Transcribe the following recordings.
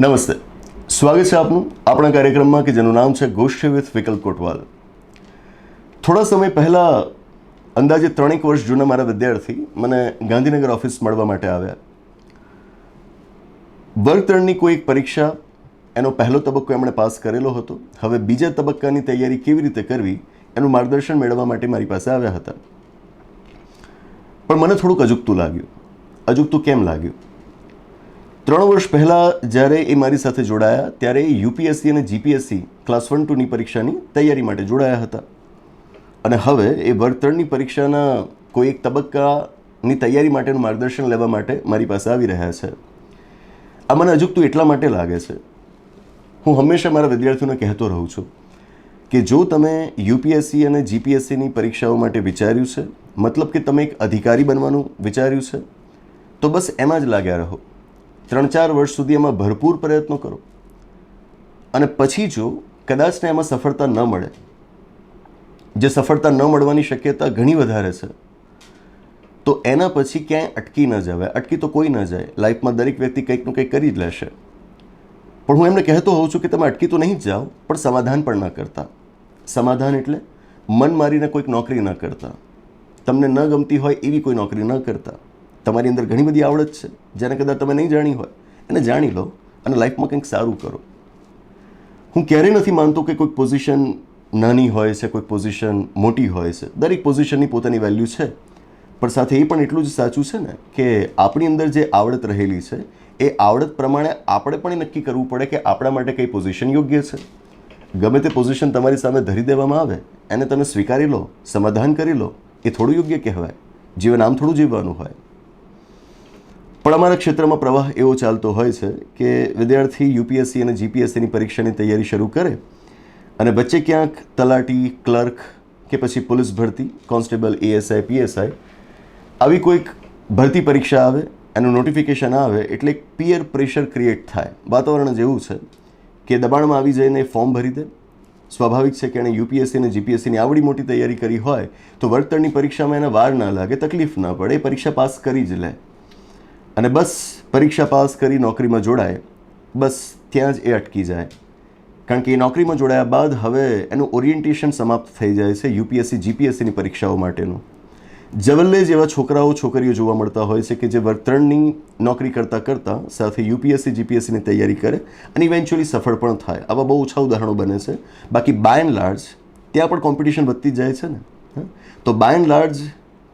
નમસ્તે. સ્વાગત છે આપનું આપણા કાર્યક્રમમાં કે જેનું નામ છે ગોષ્ઠી વિથ વિકલ્પ કોટવાલ. થોડા સમય પહેલાં અંદાજે ત્રણેક વર્ષ જૂના મારા વિદ્યાર્થી મને ગાંધીનગર ઓફિસ મળવા માટે આવ્યા. વર્ગ ત્રણની કોઈ એક પરીક્ષા, એનો પહેલો તબક્કો એમણે પાસ કરેલો હતો. હવે બીજા તબક્કાની તૈયારી કેવી રીતે કરવી, એનું માર્ગદર્શન મેળવવા માટે મારી પાસે આવ્યા હતા. પણ મને થોડુંક અજુકતું લાગ્યું. અજુકતું કેમ લાગ્યું? ત્રણ વર્ષ પહેલાં જ્યારે એ મારી સાથે જોડાયા, ત્યારે યુપીએસસી અને જીપીએસસી ક્લાસ વન ટુની પરીક્ષાની તૈયારી માટે જોડાયા હતા. અને હવે એ વર્ગ ત્રણની પરીક્ષાના કોઈ એક તબક્કાની તૈયારી માટેનું માર્ગદર્શન લેવા માટે મારી પાસે આવી રહ્યા છે. આ મને અજુકતું એટલા માટે લાગે છે. હું હંમેશા મારા વિદ્યાર્થીઓને કહેતો રહું છું કે જો તમે યુપીએસસી અને જીપીએસસીની પરીક્ષાઓ માટે વિચાર્યું છે, મતલબ કે તમે એક અધિકારી બનવાનું વિચાર્યું છે, તો બસ એમાં જ લાગ્યા રહો. ત્રણ ચાર વર્ષ સુધી એમાં ભરપૂર પ્રયત્નો કરો. અને પછી જો કદાચને એમાં સફળતા ન મળે, જે સફળતા ન મળવાની શક્યતા ઘણી વધારે છે, તો એના પછી ક્યાંય અટકી ન જવાય. અટકી તો કોઈ ન જાય. લાઈફમાં દરેક વ્યક્તિ કંઈકનું કંઈક કરી જ લેશે. પણ હું એમને કહેતો હોઉં છું કે તમે અટકી તો નહીં જ જાઓ, પણ સમાધાન પણ ન કરતા. સમાધાન એટલે મન મારીને કોઈક નોકરી ન કરતા. તમને ન ગમતી હોય એવી કોઈ નોકરી ન કરતા. તમારી અંદર ઘણી બધી આવડત છે, જેને કદાચ તમે નહીં જાણી હોય. એને જાણી લો અને લાઈફમાં કંઈક સારું કરો. હું ક્યારેય નથી માનતો કે કોઈક પોઝિશન નાની હોય છે, કોઈક પોઝિશન મોટી હોય છે. દરેક પોઝિશનની પોતાની વેલ્યુ છે. પણ સાથે એ પણ એટલું જ સાચું છે ને કે આપણી અંદર જે આવડત રહેલી છે, એ આવડત પ્રમાણે આપણે પણ નક્કી કરવું પડે કે આપણા માટે કઈ પોઝિશન યોગ્ય છે. ગમે તે પોઝિશન તમારી સામે ધરી દેવામાં આવે, એને તમે સ્વીકારી લો, સમાધાન કરી લો, એ થોડું યોગ્ય કહેવાય. જીવન આમ થોડું જીવવાનું હોય. પણ અમારા ક્ષેત્રમાં પ્રવાહ એવો ચાલતો હોય છે કે વિદ્યાર્થી યુપીએસસી અને જીપીએસસીની પરીક્ષાની તૈયારી શરૂ કરે અને વચ્ચે ક્યાંક તલાટી, ક્લર્ક કે પછી પોલીસ ભરતી, કોન્સ્ટેબલ, એએસઆઈ, પીએસઆઈ આવી કોઈક ભરતી પરીક્ષા આવે, એનું નોટિફિકેશન આવે એટલે પિયર પ્રેશર ક્રિએટ થાય. વાતાવરણ જેવું છે કે દબાણમાં આવી જઈને ફોર્મ ભરી દે. સ્વાભાવિક છે કે એણે યુપીએસસી અને જીપીએસસીની આવડી મોટી તૈયારી કરી હોય તો વળતરની પરીક્ષામાં એને વાર ના લાગે, તકલીફ ના પડે, એ પરીક્ષા પાસ કરી જ લે. અને બસ પરીક્ષા પાસ કરી નોકરીમાં જોડાય, બસ ત્યાં જ એ અટકી જાય. કારણ કે એ નોકરીમાં જોડાયા બાદ હવે એનું ઓરિએન્ટેશન સમાપ્ત થઈ જાય છે યુપીએસસી, જીપીએસસીની પરીક્ષાઓ માટેનું. જવલ્લે જેવા છોકરાઓ, છોકરીઓ જોવા મળતા હોય છે કે જે વર્તણની નોકરી કરતાં કરતાં સાથે યુપીએસસી, જીપીએસસીની તૈયારી કરે અને ઇવેન્ચ્યુઅલી સફળ પણ થાય. આવા બહુ ઓછા ઉદાહરણો બને છે. બાકી બાય એન્ડ લાર્જ ત્યાં પણ કોમ્પિટિશન વધતી જાય છે ને? તો બાય એન્ડ લાર્જ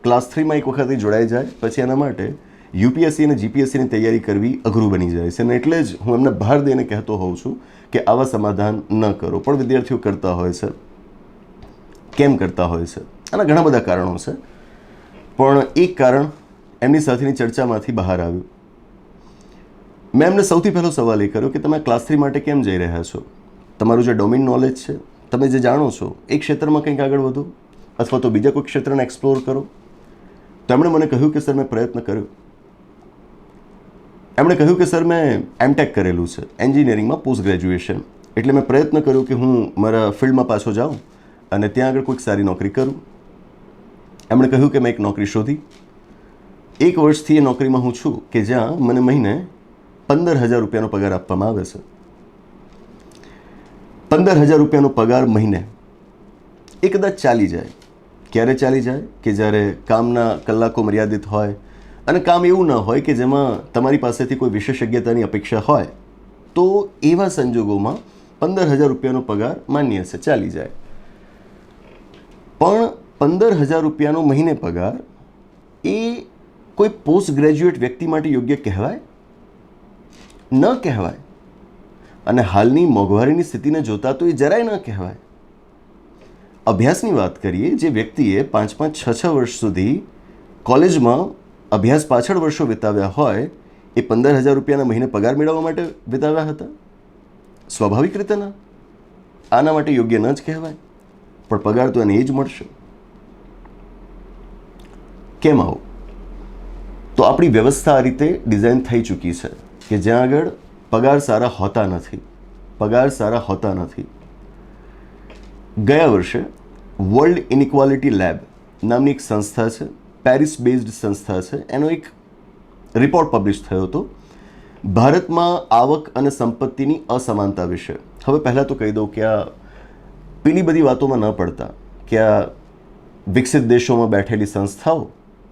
ક્લાસ થ્રીમાં એક વખત જોડાઈ જાય, પછી એના માટે યુપીએસસી અને જીપીએસસીની તૈયારી કરવી અઘરું બની જાય છે. અને એટલે જ હું એમને બહાર દઈને કહેતો હોઉં છું કે આવા સમાધાન ન કરો. પણ વિદ્યાર્થીઓ કરતા હોય છે. કેમ કરતા હોય છે? આના ઘણા બધા કારણો છે. પણ એક કારણ એમની સાથેની ચર્ચામાંથી બહાર આવ્યું. મેં એમને સૌથી પહેલો સવાલ એ કર્યો કે તમે ક્લાસ થ્રી માટે કેમ જઈ રહ્યા છો? તમારું જે ડોમિન નોલેજ છે, તમે જે જાણો છો, એ ક્ષેત્રમાં કંઈક આગળ વધો? અથવા તો બીજા કોઈ ક્ષેત્રને એક્સપ્લોર કરો? તેમણે મને કહ્યું કે, સર, મેં પ્રયત્ન કર્યો. એમણે કહ્યું કે, સર, મેં એમટેક કરેલું છે, એન્જિનિયરિંગમાં પોસ્ટ ગ્રેજ્યુએશન એટલે મેં પ્રયત્ન કર્યો કે હું મારા ફિલ્ડમાં પાછો જાઉં અને ત્યાં આગળ કોઈક સારી નોકરી કરું. એમણે કહ્યું કે, મેં એક નોકરી શોધી. એક વર્ષથી એ નોકરીમાં હું છું કે જ્યાં મને મહિને પંદર હજાર રૂપિયાનો પગાર આપવામાં આવે છે. પંદર હજાર રૂપિયાનો પગાર મહિને. એ કદાચ ચાલી જાય. ક્યારે ચાલી જાય? કે જ્યારે કામના કલાકો મર્યાદિત હોય અને કામ એવું ન હોય કે જેમાં તમારી પાસેથી કોઈ વિશેષજ્ઞતાની અપેક્ષા હોય, તો એવા સંજોગોમાં પંદર હજાર રૂપિયાનો પગાર માન્ય છે, ચાલી જાય. પણ પંદર હજાર રૂપિયાનો મહિને પગાર એ કોઈ પોસ્ટ ગ્રેજ્યુએટ વ્યક્તિ માટે યોગ્ય કહેવાય? ન કહેવાય. અને હાલની મોંઘવારીની સ્થિતિને જોતા તો એ જરાય ન કહેવાય. અભ્યાસની વાત કરીએ, જે વ્યક્તિએ પાંચ પાંચ છ છ વર્ષ સુધી કોલેજમાં અભ્યાસ પાછળ વર્ષો વિતાવ્યા હોય, એ પંદર હજાર રૂપિયાના મહિને પગાર મેળવવા માટે વિતાવ્યા હતા? સ્વાભાવિક રીતે ના. આના માટે યોગ્ય ન જ કહેવાય. પણ પગાર તો એને એ જ મળશે. કેમ આવું? તો આપણી વ્યવસ્થા આ રીતે ડિઝાઇન થઈ ચૂકી છે કે જ્યાં આગળ પગાર સારા હોતા નથી, પગાર સારા હોતા નથી. ગયા વર્ષે વર્લ્ડ ઇનઇક્વાલિટી લેબ નામની એક સંસ્થા છે પેરિસ બેઝડ સંસ્થા છે. એનો એક રિપોર્ટ પબ્લિશ થયો હતો. ભારતમાં આવક અને સંપત્તિની અસમાનતા વિશે. હવે પહેલાં તો કહી દઉં કે આ પેલી બધી વાતોમાં ન પડતા કે આ વિકસિત દેશોમાં બેઠેલી સંસ્થાઓ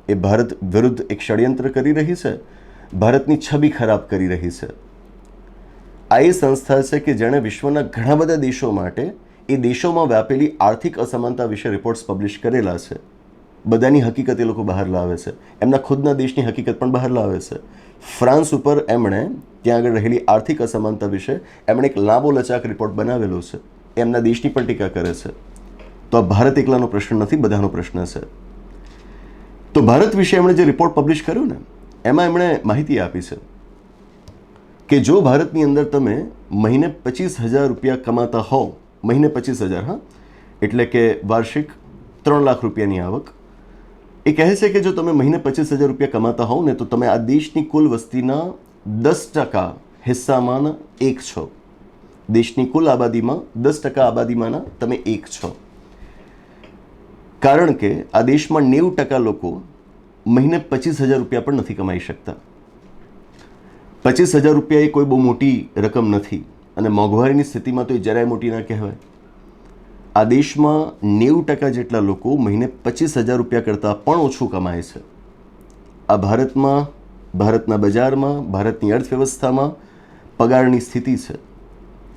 એ ભારત વિરુદ્ધ એક ષડયંત્ર કરી રહી છે. ભારતની છબી ખરાબ કરી રહી છે. આ એ સંસ્થા છે કે જેણે વિશ્વના ઘણા બધા દેશો માટે એ દેશોમાં વ્યાપેલી આર્થિક અસમાનતા વિશે રિપોર્ટ્સ પબ્લિશ કરેલા છે. બધાની હકીકત એ લોકો બહાર લાવે છે. એમના ખુદના દેશની હકીકત પણ બહાર લાવે છે. ફ્રાન્સ ઉપર એમણે ત્યાં આગળ રહેલી આર્થિક અસમાનતા વિશે એમણે એક લાંબો લચાક રિપોર્ટ બનાવેલો છે. એમના દેશની પણ ટીકા કરે છે. તો આ ભારત એકલાનો પ્રશ્ન નથી, બધાનો પ્રશ્ન છે. તો ભારત વિશે એમણે જે રિપોર્ટ પબ્લિશ કર્યો ને, એમાં એમણે માહિતી આપી છે કે જો ભારતની અંદર તમે મહિને પચીસ હજાર રૂપિયા કમાતા હોવ, મહિને પચીસ હજાર, હા? એટલે કે વાર્ષિક ત્રણ લાખ રૂપિયાની આવક એ કહે છે કે જો તમે મહિને પચીસ હજાર રૂપિયા કમાતા હોવ ને તો તમે આ દેશની કુલ વસ્તીના દસ ટકા હિસ્સામાંના એક છો. દેશની કુલ આબાદીમાં દસ ટકા આબાદીમાંના તમે એક છો. કારણ કે આ દેશમાં નેવું ટકા લોકો મહિને પચીસ હજાર રૂપિયા પણ નથી કમાઈ શકતા. પચીસ હજાર રૂપિયા એ કોઈ બહુ મોટી રકમ નથી અને મોંઘવારીની સ્થિતિમાં તો એ જરાય મોટી ના કહેવાય. આ દેશમાં નેવું ટકા જેટલા લોકો મહિને પચીસ હજાર રૂપિયા કરતાં પણ ઓછું કમાય છે. આ ભારતમાં, ભારતના બજારમાં, ભારતની અર્થવ્યવસ્થામાં પગારની સ્થિતિ છે.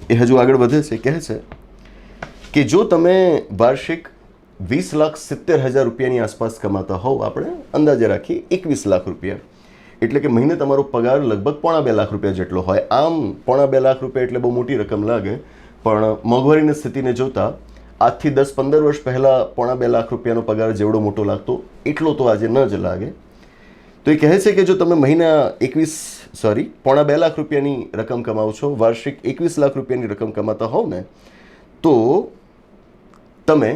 એ હજુ આગળ વધે છે, કહે છે કે જો તમે વાર્ષિક વીસ લાખ સિત્તેર હજાર રૂપિયાની આસપાસ કમાતા હોવ, આપણે અંદાજે રાખીએ એકવીસ લાખ રૂપિયા. એટલે કે મહિને તમારો પગાર લગભગ પોણા બે લાખ રૂપિયા જેટલો હોય. આમ પોણા બે લાખ રૂપિયા એટલે બહુ મોટી રકમ લાગે, પણ મોંઘવારીની સ્થિતિને જોતા આજથી દસ પંદર વર્ષ પહેલાં પોણા બે લાખ રૂપિયાનો પગાર જેવડો મોટો લાગતો, એટલો તો આજે ન જ લાગે. તો એ કહે છે કે જો તમે મહિના એકવીસ સોરી પોણા બે લાખ રૂપિયાની રકમ કમાવો છો, વાર્ષિક એકવીસ લાખ રૂપિયાની રકમ કમાતા હોવ ને, તો તમે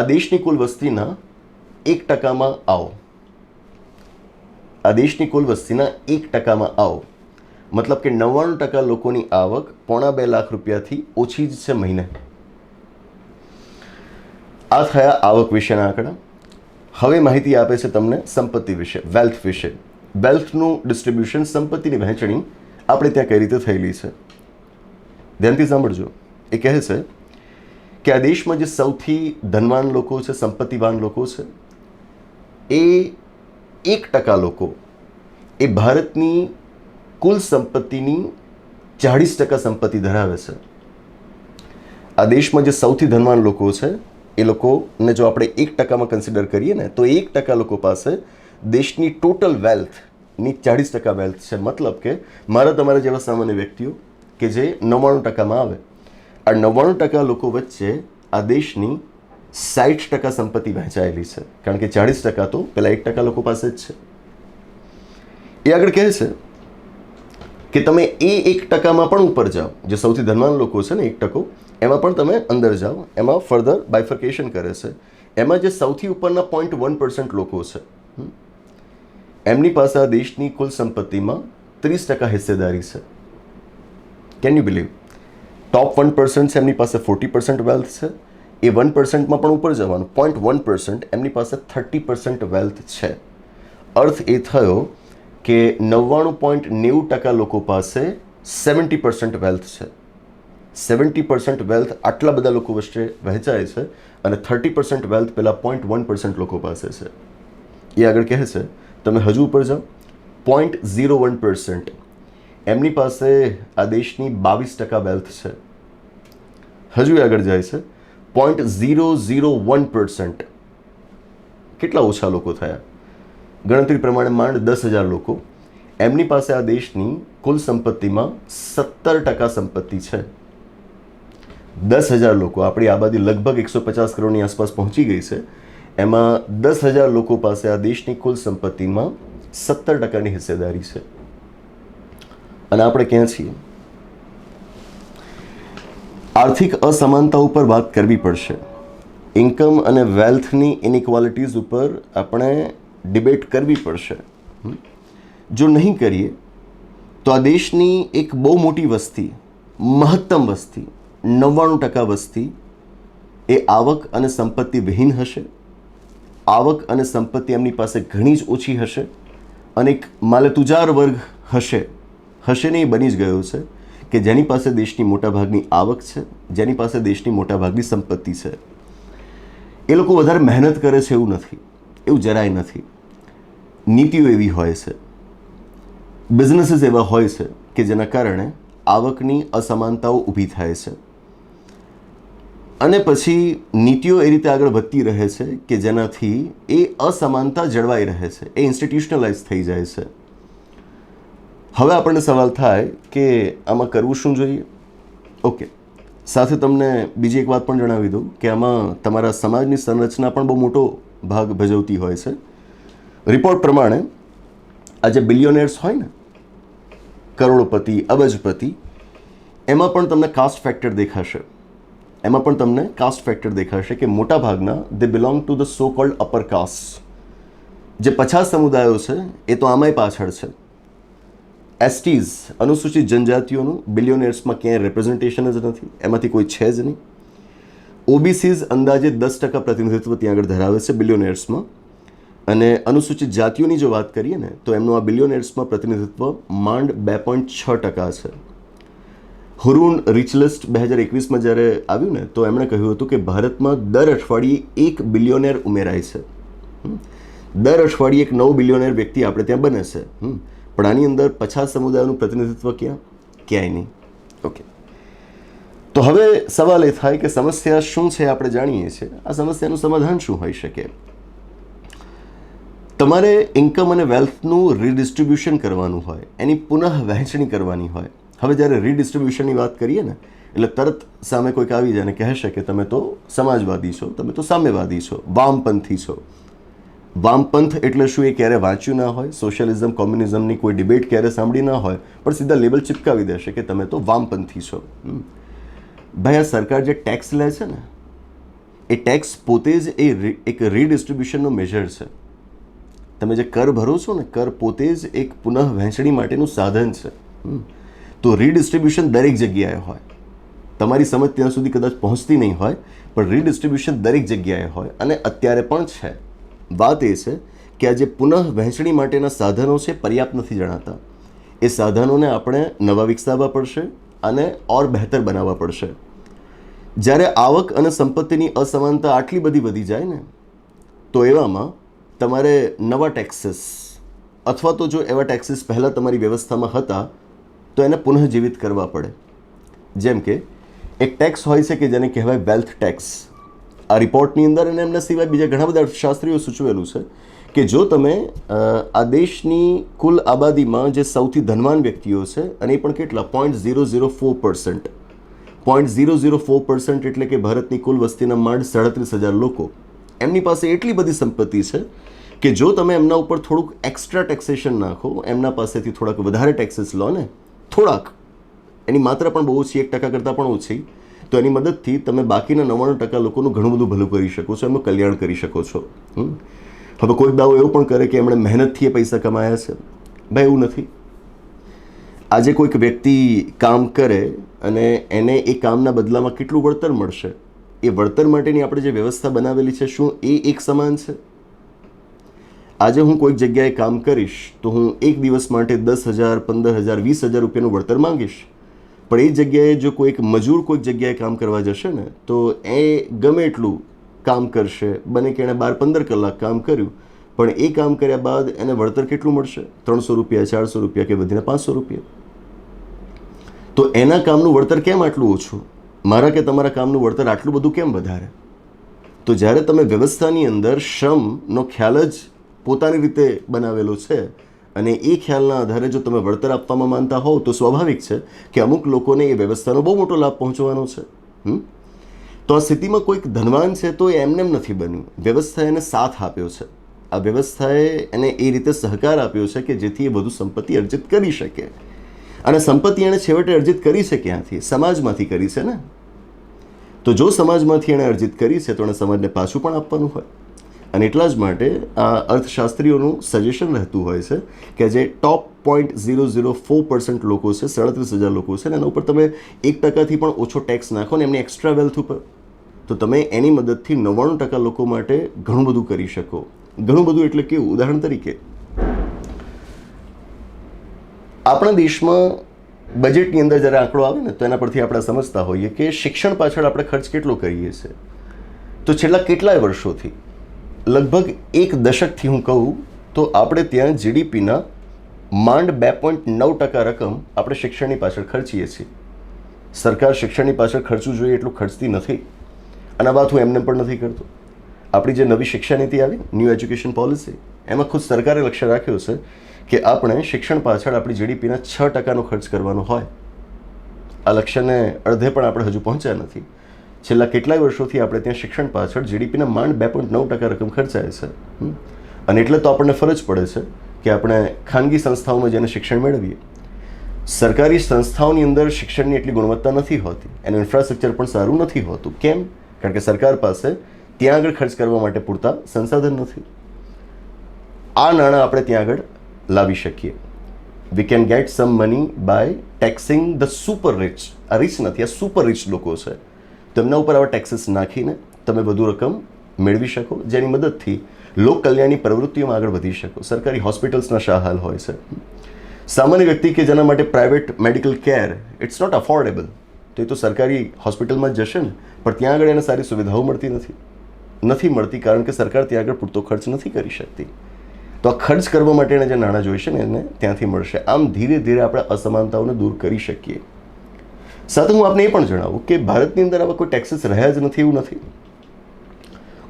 આ દેશની કુલ વસ્તીના એક ટકામાં આવો. આ દેશની કુલ વસ્તીના એક ટકામાં આવો. મતલબ કે નવ્વાણું ટકા લોકોની આવક પોણા બે લાખ રૂપિયાથી ઓછી જ છે મહિને. આ થયા આવક વિશેના આંકડા. હવે માહિતી આપે છે તમને સંપત્તિ વિશે વેલ્થ વિશે. વેલ્થનું ડિસ્ટ્રીબ્યુશન સંપત્તિની વહેંચણી આપણે ત્યાં કઈ રીતે થયેલી છે? ધ્યાનથી સાંભળજો. એ કહે છે કે આ દેશમાં જે સૌથી ધનવાન લોકો છે, સંપત્તિવાન લોકો છે, એ એક ટકા લોકો, એ ભારતની કુલ સંપત્તિની ચાળીસ ટકા સંપત્તિ ધરાવે છે. આ દેશમાં જે સૌથી ધનવાન લોકો છે એ લોકોને જો આપણે એક ટકામાં કન્સિડર કરીએ ને, તો એક ટકા લોકો પાસે દેશની ટોટલ વેલ્થની ચાળીસ ટકા વેલ્થ છે. મતલબ કે મારા તમારા જેવા સામાન્ય વ્યક્તિઓ કે જે નવ્વાણું ટકામાં આવે, આ નવ્વાણું ટકા લોકો વચ્ચે આ દેશની સાઠ ટકા સંપત્તિ વહેંચાયેલી છે. કારણ કે ચાળીસ ટકા તો પેલા એક ટકા લોકો પાસે જ છે. એ આગળ કહે છે કે તમે એ એક ટકામાં પણ ઉપર જાઓ. જે સૌથી ધનવાન લોકો છે ને એક ટકો, એમાં પણ તમે અંદર જાઓ. એમાં ફર્ધર બાયફર્કેશન કરે છે. એમાં જે સૌથી ઉપરના પોઈન્ટ વન પર્સન્ટ લોકો છે એમની પાસે આ દેશની કુલ સંપત્તિમાં ત્રીસ ટકા હિસ્સેદારી છે. Can you believe top one percent છે, એમની પાસે ફોર્ટી પર્સન્ટ વેલ્થ છે. એ વન પર્સન્ટમાં પણ ઉપર જવાનું. પોઈન્ટ વન પર્સન્ટ એમની પાસે થર્ટી પર્સન્ટ વેલ્થ છે. અર્થ એ થયો કે નવ્વાણું પોઈન્ટ નેવું ટકા લોકો પાસે સેવન્ટી પર્સન્ટ વેલ્થ છે. સેવન્ટી પર્સન્ટ વેલ્થ આટલા બધા લોકો વચ્ચે વહેંચાય છે અને થર્ટી પર્સન્ટ વેલ્થ પહેલાં પોઈન્ટ વન પર્સન્ટ લોકો પાસે છે. એ આગળ કહે છે, તમે હજુ ઉપર જાઓ. પોઈન્ટ ઝીરો વન પર્સન્ટ એમની પાસે આ દેશની બાવીસ ટકા વેલ્થ છે. હજુ એ આગળ જાય છે. Point zero zero one percent કેટલા ઓછા લોકો થયા? ગણતરી પ્રમાણે માંડ દસ હજાર લોકો. એમની પાસે આ દેશની કુલ સંપત્તિમાં સત્તર ટકા સંપત્તિ છે. દસ હજાર લોકો, આપણી આબાદી લગભગ એકસો પચાસ કરોડની આસપાસ પહોંચી ગઈ છે. એમાં દસ હજાર લોકો પાસે આ દેશની કુલ સંપત્તિમાં સત્તર ટકાની હિસ્સેદારી છે. અને આપણે ક્યાં છીએ? આર્થિક અસમાનતા ઉપર વાત કરવી પડશે. ઇન્કમ અને વેલ્થની ઇનઇક્વાલિટીઝ ઉપર આપણે ડિબેટ કરવી પડશે. જો નહીં કરીએ, તો આ દેશની એક બહુ મોટી વસ્તી, મહત્તમ વસ્તી, નવ્વાણું ટકા વસ્તી, એ આવક અને સંપત્તિ વિહીન હશે. આવક અને સંપત્તિ એમની પાસે ઘણી જ ઓછી હશે અને એક માલતુજાર વર્ગ હશે. હશે ને એ બની જ ગયો છે કે જેની પાસે દેશની મોટાભાગની આવક છે, જેની પાસે દેશની મોટાભાગની સંપત્તિ છે. એ લોકો વધારે મહેનત કરે છે એવું નથી. એવું જરાય નથી. નીતિઓ એવી હોય છે બિઝનેસીસ એવા હોય છે કે જેના કારણે આવકની અસમાનતાઓ ઊભી થાય છે. અને પછી નીતિઓ એ રીતે આગળ વધતી રહે છે કે જેનાથી એ અસમાનતા જળવાઈ રહે છે, એ ઇન્સ્ટિટ્યુશનલાઇઝ થઈ જાય છે. હવે આપણને સવાલ થાય કે આમાં કરવું શું જોઈએ? ઓકે સાથે તમને બીજી એક વાત પણ જણાવી દઉં કે આમાં તમારા સમાજની સંરચના પણ બહુ મોટો ભાગ ભજવતી હોય છે. રિપોર્ટ પ્રમાણે આ જે બિલિયોનેર્સ હોય ને, કરોડોપતિ, અબજપતિ, એમાં પણ તમને કાસ્ટ ફેક્ટર દેખાશે. એમાં પણ તમને કાસ્ટ ફેક્ટર દેખાશે કે મોટા ભાગના they belong to the so called upper caste જે પછાત સમુદાયો છે, એ તો આમાંય પાછળ છે. એસટીઝ અનુસૂચિત જનજાતિઓનું બિલિયોનેર્સમાં ક્યાંય રિપ્રેઝન્ટેશન જ નથી, એમાંથી કોઈ છે જ નહીં. ઓબીસીઝ અંદાજે દસ ટકા પ્રતિનિધિત્વ ત્યાં આગળ ધરાવે છે બિલિયોનેર્સમાં અને અનુસૂચિત જાતિઓની જો વાત કરીએ ને, તો એમનું આ બિલિયોનેર્સમાં પ્રતિનિધિત્વ માંડ બે પોઈન્ટ છ ટકા છે. હુરુન રિચલિસ્ટ બે હજાર એકવીસમાં જ્યારે આવ્યું ને, તો એમણે કહ્યું હતું કે ભારતમાં દર અઠવાડિયે એક બિલિયોનેર ઉમેરાય છે. દર અઠવાડિયે એક નવ બિલિયોનેર વ્યક્તિ આપણે ત્યાં બને છે. પણ આની અંદર પછાત સમુદાયનું પ્રતિનિધિત્વ ક્યાં? ક્યાંય નહીં. ઓકે તો હવે સવાલ એ થાય કે સમસ્યા શું છે આપણે જાણીએ છીએ? આ સમસ્યાનું સમાધાન શું હોઈ શકે? તમારે ઇન્કમ અને વેલ્થનું રીડિસ્ટ્રીબ્યુશન કરવાનું હોય, એની પુનઃ વહેંચણી કરવાની હોય. હવે જ્યારે રીડિસ્ટ્રીબ્યુશનની વાત કરીએ ને, એટલે તરત સામે કોઈક આવી જાય અને કહેશે કે તમે તો સમાજવાદી છો, તમે તો સામ્યવાદી છો, વામપંથી છો. વામપંથ એટલે શું એ ક્યારે વાંચ્યું ના હોય? સોશિયલિઝમ કોમ્યુનિઝમની કોઈ ડિબેટ ક્યારે સાંભળી ના હોય? પણ સીધા લેબલ ચિપકાવી દેશે કે તમે તો વામપંથી છો. ભાઈ, આ સરકાર જે ટેક્સ લે છે ને, એ ટેક્સ પોતે જ એ એક રીડિસ્ટ્રીબ્યુશનનો મેજર છે. તમે જે કર ભરો છો ને, કર પોતે જ એક પુનઃ વહેંચણી માટેનું સાધન છે. તો રીડિસ્ટ્રીબ્યુશન દરેક જગ્યાએ હોય. તમારી સમજ ત્યાં સુધી કદાચ પહોંચતી નહીં હોય, પણ રીડિસ્ટ્રીબ્યુશન દરેક જગ્યાએ હોય અને અત્યારે પણ છે. વાત એ છે કે આ જે પુનઃ વહેંચણી માટેના સાધનો છે, પર્યાપ્ત નથી જણાતા. એ સાધનોને આપણે નવા વિકસાવવા પડશે અને ઓર બહેતર બનાવવા પડશે. જ્યારે આવક અને સંપત્તિની અસમાનતા આટલી બધી વધી જાય ને, તો એવામાં તમારે નવા ટેક્સીસ અથવા તો જો એવા ટેક્સીસ પહેલાં તમારી વ્યવસ્થામાં હતા, તો એને પુનઃજીવિત કરવા પડે. જેમ કે, એક ટેક્સ હોય છે કે જેને કહેવાય વેલ્થ ટેક્સ આ રિપોર્ટની અંદર અને એમના સિવાય બીજા ઘણા બધા અર્થશાસ્ત્રીઓ સૂચવેલું છે કે જો તમે આ દેશની કુલ આબાદીમાં જે સૌથી ધનવાન વ્યક્તિઓ છે, અને એ પણ કેટલા? Point zero zero four percent point zero zero four percent એટલે કે ભારતની કુલ વસ્તીના માંડ સાડત્રીસ હજાર લોકો. એમની પાસે એટલી બધી સંપત્તિ છે કે જો તમે એમના ઉપર થોડુંક એક્સ્ટ્રા ટેક્સેશન નાખો, એમના પાસેથી થોડાક વધારે ટેક્સીસ લો ને, થોડાક, એની માત્રા પણ બહુ ઓછી એક ટકા કરતાં પણ ઓછી, તો એની મદદથી તમે બાકીના નવ્વાણું ટકા લોકોનું ઘણું બધું ભલું કરી શકો છો, એમનું કલ્યાણ કરી શકો છો. હવે કોઈક દાવો એવો પણ કરે કે એમણે મહેનતથી એ પૈસા કમાયા છે? ભાઈ, એવું નથી. આજે કોઈક વ્યક્તિ કામ કરે અને એને એ કામના બદલામાં કેટલું વળતર મળશે? એ વળતર માટેની આપણે જે વ્યવસ્થા બનાવેલી છે, શું એ એક સમાન છે? આજે હું કોઈક જગ્યાએ કામ કરીશ તો હું એક દિવસ માટે દસ હજાર, પંદર હજાર, વીસ હજાર રૂપિયાનું વળતર માંગીશ. પણ એ જગ્યાએ જો કોઈક મજૂર કોઈક જગ્યાએ કામ કરવા જશે ને, તો એ ગમે એટલું કામ કરશે. બને કે એણે બાર, પંદર કલાક કામ કર્યું, પણ એ કામ કર્યા બાદ એને વળતર કેટલું મળશે? ત્રણસો રૂપિયા, ચારસો રૂપિયા કે વધીને પાંચસો રૂપિયા? તો એના કામનું વળતર કેમ આટલું ઓછું? મારા કે તમારા કામનું વળતર આટલું બધું કેમ વધારે? તો જ્યારે તમે વ્યવસ્થાની અંદર શ્રમનો ખ્યાલ જ પોતાની રીતે બનાવેલો છે. અને એ ખ્યાલના આધારે જો તમે વળતર આપવામાં માનતા હોવ તો સ્વાભાવિક છે કે અમુક લોકોને એ વ્યવસ્થાનો બહુ મોટો લાભ પહોંચવાનો છે? તો આ સ્થિતિમાં કોઈક ધનવાન છે તો એ એમનેમ નથી બન્યું. વ્યવસ્થાએ એને સાથ આપ્યો છે. આ વ્યવસ્થાએ એને એ રીતે સહકાર આપ્યો છે કે જેથી એ વધુ સંપત્તિ અર્જિત કરી શકે. અને સંપત્તિ એણે છેવટે અર્જિત કરી છે ક્યાંથી? સમાજમાંથી કરી છે ને? તો જો સમાજમાંથી એણે અર્જિત કરી છે તો એણે સમાજને પાછું પણ આપવાનું હોય. અને એટલા જ માટે આ અર્થશાસ્ત્રીઓનું સજેશન રહેતું હોય છે કે જે top point zero zero four percent લોકો છે, સાડત્રીસ હજાર લોકો છે ને એના ઉપર તમે એક ટકાથી પણ ઓછો ટેક્સ નાખો ને એમની એક્સ્ટ્રા વેલ્થ ઉપર. તો તમે એની મદદથી નવ્વાણું ટકા લોકો માટે ઘણું બધું કરી શકો. ઘણું બધું એટલે કેવું? ઉદાહરણ તરીકે, આપણા દેશમાં બજેટની અંદર જ્યારે આંકડો આવે ને, તો એના પરથી આપણે સમજતા હોઈએ કે શિક્ષણ પાછળ આપણે ખર્ચ કેટલો કરીએ છીએ? તો છેલ્લા કેટલાય વર્ષોથી લગભગ એક દશકથી હું કહું, તો આપણે ત્યાં જીડીપીના માંડ બે પોઈન્ટ નવ ટકા રકમ આપણે શિક્ષણની પાછળ ખર્ચીએ છીએ. સરકાર શિક્ષણની પાછળ ખર્ચવું જોઈએ એટલું ખર્ચતી નથી. અને આ વાત હું એમને પણ નથી કરતો. આપણી જે નવી શિક્ષા નીતિ આવી ન્યૂ એજ્યુકેશન પોલિસી એમાં ખુદ સરકારે લક્ષ્ય રાખ્યું છે કે આપણે શિક્ષણ પાછળ આપણી જીડીપીના છ ટકાનો ખર્ચ કરવાનો હોય. આ લક્ષ્યને અડધે પણ આપણે હજુ પહોંચ્યા નથી. છેલ્લા કેટલાય વર્ષોથી આપણે ત્યાં શિક્ષણ પાછળ જીડીપીના માંડ બે પોઈન્ટ નવ ટકા રકમ ખર્ચાય છે અને એટલે તો આપણને ફરજ પડે છે કે આપણે ખાનગી સંસ્થાઓમાં જેને શિક્ષણ મેળવીએ. સરકારી સંસ્થાઓની અંદર શિક્ષણની એટલી ગુણવત્તા નથી હોતી, એનું ઇન્ફ્રાસ્ટ્રક્ચર પણ સારું નથી હોતું. કેમ? કારણ કે સરકાર પાસે ત્યાં આગળ ખર્ચ કરવા માટે પૂરતા સંસાધન નથી. આ નાણાં આપણે ત્યાં આગળ લાવી શકીએ. We can get some money by taxing the super rich આ રિચ નથી, આ સુપર રિચ લોકો છે. તેમના ઉપર આવા ટેક્સીસ નાખીને તમે વધુ રકમ મેળવી શકો, જેની મદદથી લોક કલ્યાણની પ્રવૃત્તિઓમાં આગળ વધી શકો. સરકારી હોસ્પિટલ્સના શાહાલ હોય છે? સામાન્ય વ્યક્તિ કે જેના માટે private medical care it's not affordable તો એ તો સરકારી હોસ્પિટલમાં જશે ને, પણ ત્યાં આગળ એને સારી સુવિધાઓ મળતી નથી. નથી મળતી કારણ કે સરકાર ત્યાં આગળ પૂરતો ખર્ચ નથી કરી શકતી. તો આ ખર્ચ કરવા માટેના જે નાણાં જોઈશે ને એને ત્યાંથી મળશે. આમ ધીરે ધીરે આપણે અસમાનતાઓને દૂર કરી શકીએ. સાથે હું આપને એ પણ જણાવું કે ભારતની અંદર આવા કોઈ ટેક્સીસ રહ્યા જ નથી એવું નથી.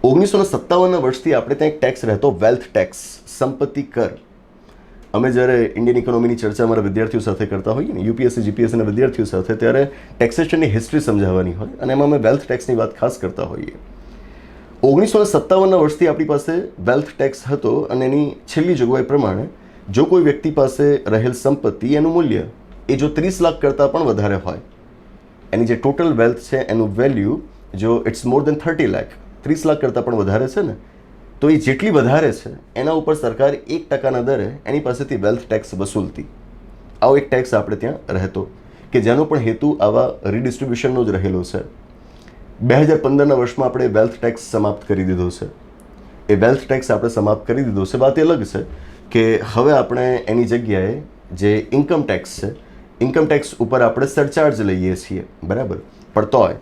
ઓગણીસો ને સત્તાવનના વર્ષથી આપણે ત્યાં એક ટેક્સ રહેતો વેલ્થ ટેક્સ સંપત્તિ કર. અમે જ્યારે ઇન્ડિયન ઇકોનોમીની ચર્ચા અમારા વિદ્યાર્થીઓ સાથે કરતા હોઈએ ને યુપીએસસી જીપીએસસીના વિદ્યાર્થીઓ સાથે, ત્યારે ટેક્સેશનની હિસ્ટ્રી સમજાવવાની હોય અને એમાં અમે વેલ્થ ટેક્સની વાત ખાસ કરતા હોઈએ. ઓગણીસો ને સત્તાવનના વર્ષથી આપણી પાસે વેલ્થ ટેક્સ હતો અને એની છેલ્લી જોગવાઈ પ્રમાણે જો કોઈ વ્યક્તિ પાસે રહેલ સંપત્તિ, એનું મૂલ્ય એ જો ત્રીસ લાખ કરતાં પણ વધારે હોય એની જે ટોટલ વેલ્થ છે, એનું વેલ્યુ જો it's more than thirty lakh ત્રીસ લાખ કરતાં પણ વધારે છે ને, તો એ જેટલી વધારે છે, એના ઉપર સરકાર એક ટકાના દરે એની પાસેથી વેલ્થ ટેક્સ વસૂલતી. આવો એક ટેક્સ આપણે ત્યાં રહેતો, કે જેનો પણ હેતુ આવા રીડિસ્ટ્રીબ્યુશનનો જ રહેલો છે. બે હજાર પંદરના વર્ષમાં આપણે વેલ્થ ટેક્સ સમાપ્ત કરી દીધો છે. એ વેલ્થ ટેક્સ આપણે સમાપ્ત કરી દીધો છે. વાત એ અલગ છે કે હવે આપણે એની જગ્યાએ જે ઇન્કમ ટેક્સ છે ઇન્કમ ટેક્સ ઉપર આપણે સરચાર્જ લઈએ છીએ, બરાબર? પણ તોય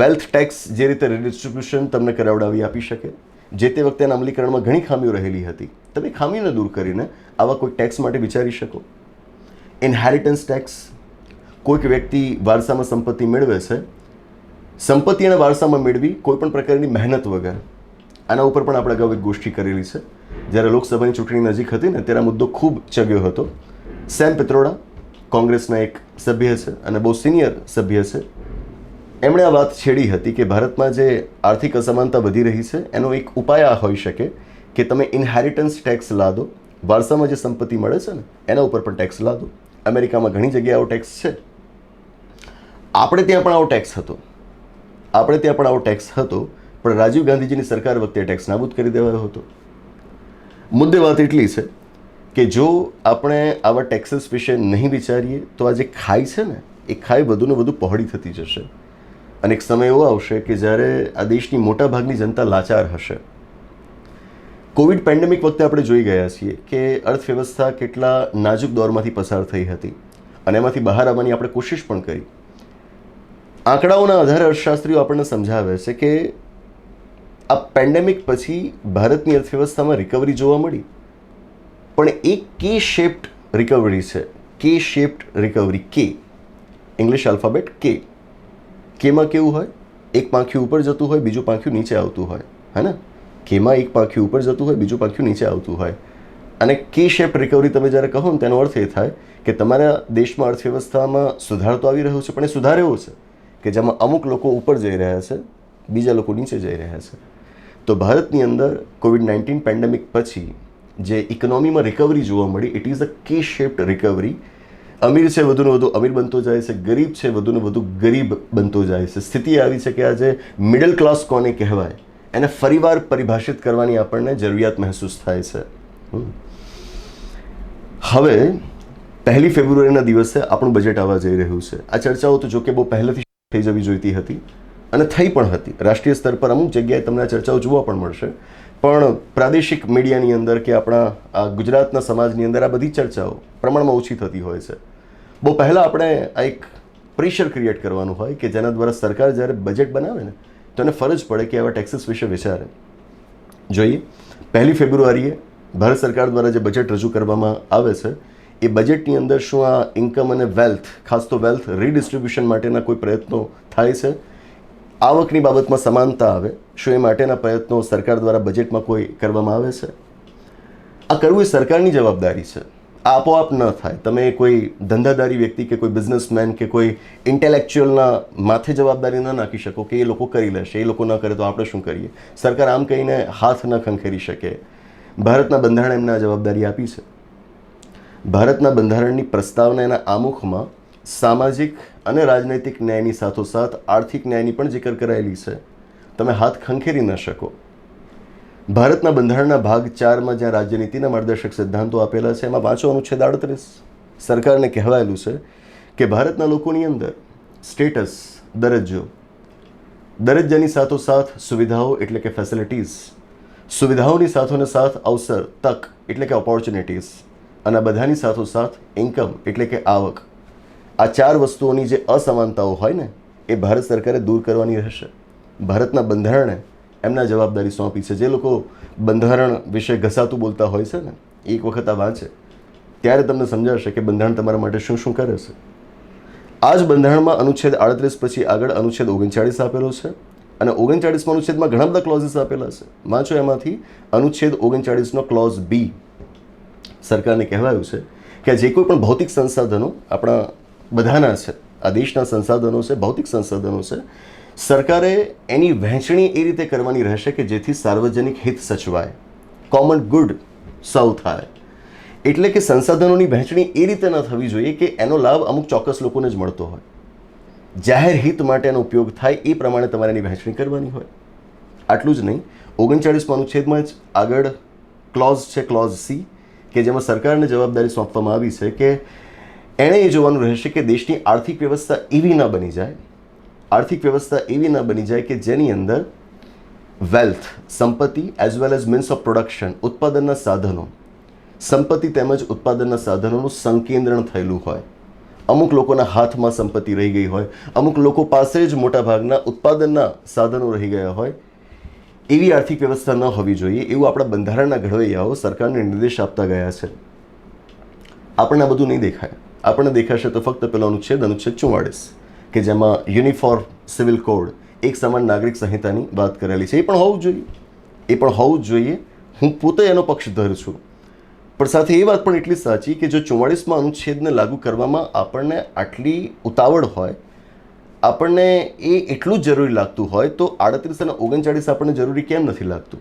વેલ્થ ટેક્સ જે રીતે રીડિસ્ટ્રીબ્યુશન તમને કરાવડાવી આપી શકે, જે તે વખતે એના અમલીકરણમાં ઘણી ખામીઓ રહેલી હતી. તમે ખામીને દૂર કરીને આવા કોઈ ટેક્સ માટે વિચારી શકો. ઇનહેરિટન્સ ટેક્સ કોઈક વ્યક્તિ વારસામાં સંપત્તિ મેળવે છે, સંપત્તિ અને વારસામાં મેળવી કોઈ પણ પ્રકારની મહેનત વગર. આના ઉપર પણ આપણે અગાઉ એક ગોષ્ઠી કરેલી છે. જ્યારે લોકસભાની ચૂંટણી નજીક હતી ને, ત્યારે મુદ્દો ખૂબ ચગ્યો હતો. સેમ પિત્રોડા કોંગ્રેસના એક સભ્ય છે અને બહુ સિનિયર સભ્ય છે. એમણે આ વાત છેડી હતી કે ભારતમાં જે આર્થિક અસમાનતા વધી રહી છે, એનો એક ઉપાય આ હોઈ શકે કે તમે ઇનહેરિટન્સ ટેક્સ લાદો. વારસામાં જે સંપત્તિ મળે છે ને, એના ઉપર પણ ટેક્સ લાદો. અમેરિકામાં ઘણી જગ્યાએ આવો ટેક્સ છે. આપણે ત્યાં પણ આવો ટેક્સ હતો. આપણે ત્યાં પણ આવો ટેક્સ હતો, પણ રાજીવ ગાંધીજીની સરકાર વખતે ટેક્સ નાબૂદ કરી દેવાયો હતો. મુદ્દે વાત એટલી છે કે જો આપણે આવા ટેક્સીસ વિશે નહીં વિચારીએ, તો આ જે ખાઈ છે ને, એ ખાઈ વધુને વધુ પહોળી થતી જશે. અને એક સમય એવો આવશે કે જ્યારે આ દેશની મોટાભાગની જનતા લાચાર હશે. કોવિડ પેન્ડેમિક વખતે આપણે જોઈ ગયા છીએ કે અર્થવ્યવસ્થા કેટલા નાજુક દોરમાંથી પસાર થઈ હતી. અને એમાંથી બહાર આવવાની આપણે કોશિશ પણ કરી. આંકડાઓના આધારે અર્થશાસ્ત્રીઓ આપણને સમજાવે છે કે આ પેન્ડેમિક પછી ભારતની અર્થવ્યવસ્થામાં રિકવરી જોવા મળી. પણ એક કે શેપ્ડ રિકવરી છે. K shaped recovery K English alphabet K કેમાં કેવું હોય? એક પાંખ્યું ઉપર જતું હોય, બીજું પાંખ્યું નીચે આવતું હોય. હે ને? કેમાં એક પાંખ્યું ઉપર જતું હોય, બીજું પાંખ્યું નીચે આવતું હોય. અને કે શેપ રિકવરી તમે જ્યારે કહો ને, તેનો અર્થ એ થાય કે તમારા દેશમાં અર્થવ્યવસ્થામાં સુધાર તો આવી રહ્યો છે, પણ એ સુધાર એવો છે. કે જેમાં અમુક લોકો ઉપર જઈ રહ્યા છે, બીજા લોકો નીચે જઈ રહ્યા છે. તો ભારતની અંદર કોવિડ નાઇન્ટીન પેન્ડેમિક પછી જે ઇકોનોમીમાં રિકવરી જોવા મળી ઇટ ઇઝ અ કે શેપ્ડ રિકવરી અમીર છે, વધુને વધુ અમીર બનતો જાય છે, ગરીબ છે, વધુને વધુ ગરીબ બનતો જાય છે. સ્થિતિ આવી છે કે આજે મિડલ ક્લાસ કોને કહેવાય? એને ફરીવાર પરિભાષિત કરવાની આપણને જરૂરિયાત મહેસૂસ થાય છે. હવે, પહેલી ફેબ્રુઆરીના દિવસે આપણું બજેટ આવવા જઈ રહ્યું છે. આ ચર્ચાઓ તો જોકે બહુ પહેલેથી થઈ જવી જોઈતી હતી અને થઈ પણ હતી. રાષ્ટ્રીય સ્તર પર અમુક જગ્યાએ તમને આ ચર્ચાઓ જોવા પણ મળશે. પણ પ્રાદેશિક મીડિયાની અંદર કે આપણા, આ ગુજરાતના સમાજની અંદર આ બધી ચર્ચાઓ પ્રમાણમાં ઓછી થતી હોય છે. બહુ પહેલાં આપણે આ એક પ્રેશર ક્રિએટ કરવાનું હોય કે જેના દ્વારા સરકાર જ્યારે બજેટ બનાવે ને, તો એને ફરજ પડે કે આવા ટેક્સીસ વિશે વિચારે. જોઈએ, પહેલી ફેબ્રુઆરીએ ભારત સરકાર દ્વારા જે બજેટ રજૂ કરવામાં આવે છે, એ બજેટની અંદર શું આ ઇન્કમ અને વેલ્થ ખાસ તો વેલ્થ રીડિસ્ટ્રીબ્યુશન માટેના કોઈ પ્રયત્નો થાય છે? આવકની બાબતમાં સમાનતા આવે, શું એ માટેના પ્રયત્નો સરકાર દ્વારા બજેટમાં કોઈ કરવામાં આવે છે? આ કરવું એ સરકારની જવાબદારી છે. આપોઆપ ન થાય. તમે કોઈ ધંધાદારી વ્યક્તિ કે કોઈ બિઝનેસમેન કે કોઈ ઇન્ટેલેક્ચ્યુઅલના માથે જવાબદારી ન નાખી શકો કે એ લોકો કરી લેશે, એ લોકો ન કરે તો આપણે શું કરીએ? સરકાર આમ કહીને હાથ ન ખંખેરી શકે. ભારતના બંધારણ એમને જવાબદારી આપી છે. ભારતના બંધારણની પ્રસ્તાવના એના આમુખમાં સામાજિક અને રાજનૈતિક ન્યાયની સાથોસાથ આર્થિક ન્યાયની પણ જિકર કરાયેલી છે. તમે હાથ ખંખેરી ન શકો. ભારતના બંધારણના ભાગ ચારમાં જ્યાં રાજ્યનીતિના માર્ગદર્શક સિદ્ધાંતો આપેલા છે, એમાં વાંચો અનુચ્છેદ આડત્રીસ સરકારને કહેવાયેલું છે કે ભારતના લોકોની અંદર સ્ટેટસ, દરજ્જો, દરજ્જાની સાથોસાથ સુવિધાઓ એટલે કે ફેસિલિટીઝ સુવિધાઓની સાથોને સાથ અવસર, તક એટલે કે ઓપોર્ચ્યુનિટીઝ અને બધાની સાથોસાથ ઇન્કમ એટલે કે આવક. આ ચાર વસ્તુઓની જે અસમાનતાઓ હોય ને, એ ભારત સરકારે દૂર કરવાની રહેશે. ભારતના બંધારણે એમના જવાબદારી સોંપી છે. જે લોકો બંધારણ વિશે ઘસાતું બોલતા હોય છે ને એક વખત આ વાંચે. ત્યારે તમને સમજાશે કે બંધારણ તમારા માટે શું શું કરે છે. આ જ બંધારણમાં અનુચ્છેદ આડત્રીસ પછી આગળ અનુચ્છેદ ઓગણચાળીસ આપેલો છે અને ઓગણચાળીસમાં અનુચ્છેદમાં ઘણા બધા ક્લોઝિસ આપેલા છે. વાંચો એમાંથી. અનુચ્છેદ ઓગણચાળીસનો ક્લોઝ બી સરકારને કહેવાયું છે કે જે કોઈ પણ ભૌતિક સંસાધનો આપણા બધાના છે, આ દેશના સંસાધનો છે, ભૌતિક સંસાધનો છે. સરકારે એની વહેંચણી એ રીતે કરવાની રહેશે કે જેથી સાર્વજનિક હિત સચવાય કોમન ગુડ સૌ થાય. એટલે કે સંસાધનોની વહેંચણી એ રીતે ન થવી જોઈએ કે એનો લાભ અમુક ચોક્કસ લોકોને જ મળતો હોય. જાહેર હિત માટે એનો ઉપયોગ થાય એ પ્રમાણે તમારે એની વહેંચણી કરવાની હોય. આટલું જ નહીં ઓગણચાળીસમાં અનુચ્છેદમાં જ આગળ ક્લોઝ છે ક્લોઝ સી કે જેમાં સરકારને જવાબદારી સોંપવામાં આવી છે કે એણે એ જોવાનું રહેશે કે દેશની આર્થિક વ્યવસ્થા એવી ન બની જાય, આર્થિક વ્યવસ્થા એવી ન બની જાય કે જેની અંદર વેલ્થ સંપત્તિ as well as means of production ઉત્પાદનના સાધનો, સંપત્તિ તેમજ ઉત્પાદનના સાધનોનું સંકેન્દ્રણ થયેલું હોય. અમુક લોકોના હાથમાં સંપત્તિ રહી ગઈ હોય, અમુક લોકો પાસે જ મોટાભાગના ઉત્પાદનના સાધનો રહી ગયા હોય. એવી આર્થિક વ્યવસ્થા ન હોવી જોઈએ, એવું આપણા બંધારણના ઘડવૈયાઓ સરકારને નિર્દેશ આપતા ગયા છે. આપણને આ બધું નહીં દેખાય. આપણને દેખાશે તો ફક્ત પેલો અનુચ્છેદ અનુચ્છેદ ચુમ્માળીસ કે જેમાં યુનિફોર્મ સિવિલ કોડ, એક સમાન નાગરિક સંહિતાની વાત કરેલી છે. એ પણ હોવું જોઈએ. એ પણ હોવું જોઈએ. હું પોતે એનો પક્ષધર છું. પણ સાથે એ વાત પણ એટલી સાચી કે જો ચુમ્માળીસમાં અનુચ્છેદને લાગુ કરવામાં આપણને આટલી ઉતાવળ હોય, આપણને એ એટલું જ જરૂરી લાગતું હોય, તો આડત્રીસ અને ઓગણચાળીસ આપણને જરૂરી કેમ નથી લાગતું?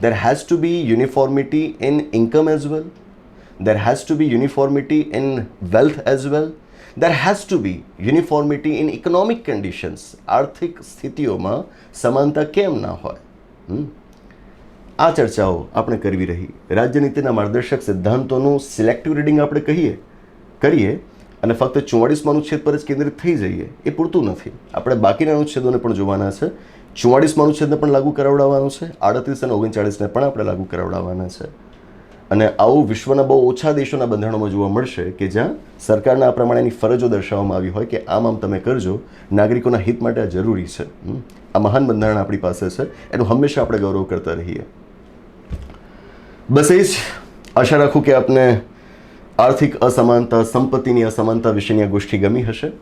There has to be uniformity in income as well there has to be uniformity in wealth as well there has to be uniformity in economic conditions આર્થિક સ્થિતિઓમાં સમાનતા કેમ ના હોય આ ચર્ચાઓ આપણે કરવી રહી. રાજ્યનીતિના માર્ગદર્શક સિદ્ધાંતોનું સિલેક્ટિવ રીડિંગ આપણે કહીએ. કરીએ અને ફક્ત ચુમ્માળીસમાં અનુચ્છેદ પર જ કેન્દ્રિત થઈ જઈએ. એ પૂરતું નથી. આપણે બાકીના અનુચ્છેદોને પણ જોવાના છે. ચુમ્માળીસમાં અનુચ્છેદને પણ લાગુ કરાવડાવવાનું છે. આડત્રીસ અને ઓગણચાળીસને પણ આપણે લાગુ કરાવડાવવાના છે. અને આવું વિશ્વના બહુ ઓછા દેશોના બંધારણોમાં જોવા મળશે કે જ્યાં સરકારના આ પ્રમાણેની ફરજો દર્શાવવામાં આવી હોય કે આમ આમ તમે કરજો, નાગરિકોના હિત માટે આ જરૂરી છે. આ મહાન બંધારણ આપણી પાસે છે. એનું હંમેશા આપણે ગૌરવ કરતા રહીએ. બસ એ જ આશા રાખું કે આપને આર્થિક અસમાનતા, સંપત્તિની અસમાનતા વિશેની આ ગોષ્ઠી ગમી હશે.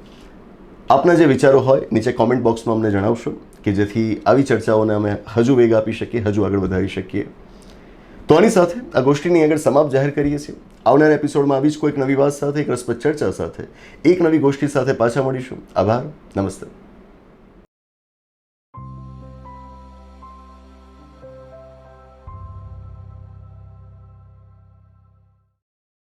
આપના જે વિચારો હોય, નીચે કોમેન્ટ બોક્સમાં અમને જણાવશો કે જેથી આવી ચર્ચાઓને અમે હજુ વેગ આપી શકીએ, હજુ આગળ વધારી શકીએ. તો આની સાથે આ ગોષ્ઠીની આગળ સમાપ્ત જાહેર કરીએ છીએ. આવનારા એપિસોડમાં આવી જ કોઈક નવી વાત સાથે, એક રસપ્રદ ચર્ચા સાથે, એક નવી ગોષ્ઠી સાથે પાછા મળીશું. આભાર. નમસ્તે.